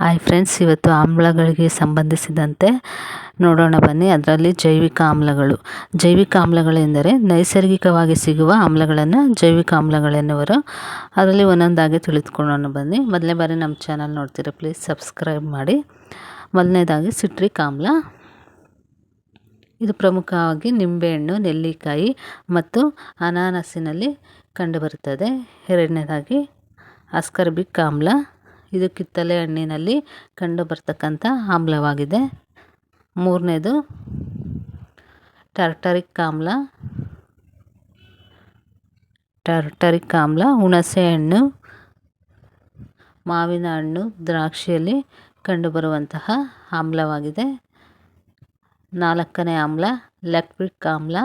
Hi friends, ಇವತ್ತು ಆಮ್ಲಗಳಿಗೆ ಸಂಬಂಧಿಸಿದಂತೆ ನೋಡೋಣ ಬನ್ನಿ. ಅದರಲ್ಲಿ ಜೈವಿಕ ಆಮ್ಲಗಳು. ಜೈವಿಕ ಆಮ್ಲಗಳೆಂದರೆ ನೈಸರ್ಗಿಕವಾಗಿ ಸಿಗುವ ಆಮ್ಲಗಳನ್ನು ಜೈವಿಕ ಆಮ್ಲಗಳೆನ್ನುವರು ಅದರಲ್ಲಿ ಒಂದೊಂದಾಗಿ ತಿಳಿದುಕೊಳ್ಳೋಣ ಬನ್ನಿ. ಮೊದಲನೇ ಬಾರಿ ನಮ್ಮ ಚಾನಲ್ ನೋಡ್ತೀರ, ಪ್ಲೀಸ್ ಸಬ್ಸ್ಕ್ರೈಬ್ ಮಾಡಿ. ಮೊದಲನೇದಾಗಿ ಸಿಟ್ರಿಕ್ ಆಮ್ಲ. ಇದು ಪ್ರಮುಖವಾಗಿ ನಿಂಬೆಹಣ್ಣು, ನೆಲ್ಲಿಕಾಯಿ ಮತ್ತು ಅನಾನಸಿನಲ್ಲಿ ಕಂಡುಬರುತ್ತದೆ. ಎರಡನೇದಾಗಿ ಅಸ್ಕರ್ಬಿಕ್ ಆಮ್ಲ. ಇದು ಕಿತ್ತಲೆ ಹಣ್ಣಿನಲ್ಲಿ ಕಂಡುಬರ್ತಕ್ಕಂಥ ಆಮ್ಲವಾಗಿದೆ. ಮೂರನೇದು, ಟರ್ಟರಿಕ್ ಆಮ್ಲ. ಟರ್ಟರಿಕ್ ಆಮ್ಲ, ಹುಣಸೆ ಹಣ್ಣು, ಮಾವಿನ ಹಣ್ಣು, ದ್ರಾಕ್ಷಿಯಲ್ಲಿ ಕಂಡುಬರುವಂತಹ ಆಮ್ಲವಾಗಿದೆ. ನಾಲ್ಕನೇ ಆಮ್ಲ, ಲ್ಯಾಕ್ಟಿಕ್ ಆಮ್ಲ.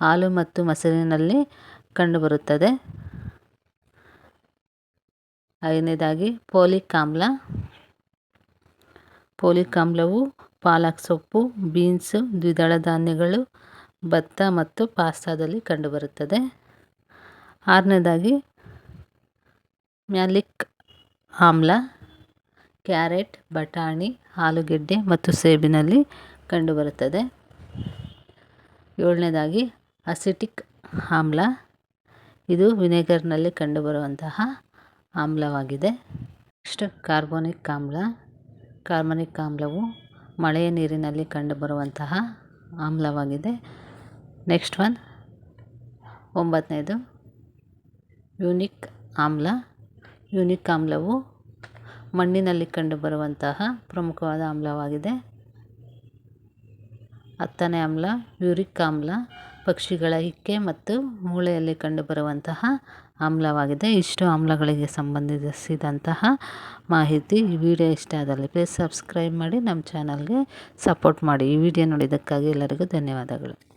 ಹಾಲು ಮತ್ತು ಮೊಸರಿನಲ್ಲಿ ಕಂಡುಬರುತ್ತದೆ ಐದನೇದಾಗಿ ಪೋಲಿಕ್ ಆಮ್ಲ ಪೋಲಿಕ್ ಆಮ್ಲವು ಪಾಲಕ್ ಸೊಪ್ಪು, ಬೀನ್ಸು, ದ್ವಿದಳ ಧಾನ್ಯಗಳು, ಭತ್ತ ಮತ್ತು ಪಾಸ್ತಾದಲ್ಲಿ ಕಂಡುಬರುತ್ತದೆ. ಆರನೇದಾಗಿ ಮ್ಯಾಲಿಕ್ ಆಮ್ಲ, ಕ್ಯಾರೆಟ್, ಬಟಾಣಿ, ಆಲೂಗೆಡ್ಡೆ ಮತ್ತು ಸೇಬಿನಲ್ಲಿ ಕಂಡುಬರುತ್ತದೆ. ಏಳನೇದಾಗಿ ಅಸಿಟಿಕ್ ಆಮ್ಲ. ಇದು ವಿನೆಗರ್ನಲ್ಲಿ ಕಂಡುಬರುವಂತಹ ಆಮ್ಲವಾಗಿದೆ. ನೆಕ್ಸ್ಟ್ ಕಾರ್ಬೋನಿಕ್ ಆಮ್ಲ. ಕಾರ್ಬೋನಿಕ್ ಆಮ್ಲವು ಮಳೆಯ ನೀರಿನಲ್ಲಿ ಕಂಡುಬರುವಂತಹ ಆಮ್ಲವಾಗಿದೆ. Next one. ಒಂಬತ್ತನೇದು. ಯೂನಿಕ್ ಆಮ್ಲ. ಯೂನಿಕ್ ಆಮ್ಲವು ಮಣ್ಣಿನಲ್ಲಿ ಕಂಡುಬರುವಂತಹ ಪ್ರಮುಖವಾದ ಆಮ್ಲವಾಗಿದೆ. ಹತ್ತನೇ ಆಮ್ಲ, ಯೂರಿಕ್ ಆಮ್ಲ. ಪಕ್ಷಿಗಳ ಹಿಕ್ಕೆ ಮತ್ತು ಮೂಳೆಯಲ್ಲಿ ಕಂಡುಬರುವಂತಹ ಆಮ್ಲವಾಗಿದೆ. ಇಷ್ಟು ಆಮ್ಲಗಳಿಗೆ ಸಂಬಂಧಿಸಿದಂತಹ ಮಾಹಿತಿ ಈ ವಿಡಿಯೋ ಇಷ್ಟ ಆದಲ್ಲಿ ಪ್ಲೀಸ್ ಸಬ್ಸ್ಕ್ರೈಬ್ ಮಾಡಿ, ನಮ್ಮ ಚಾನಲ್ಗೆ ಸಪೋರ್ಟ್ ಮಾಡಿ. ಈ ವಿಡಿಯೋ ನೋಡಿದ್ದಕ್ಕಾಗಿ ಎಲ್ಲರಿಗೂ ಧನ್ಯವಾದಗಳು.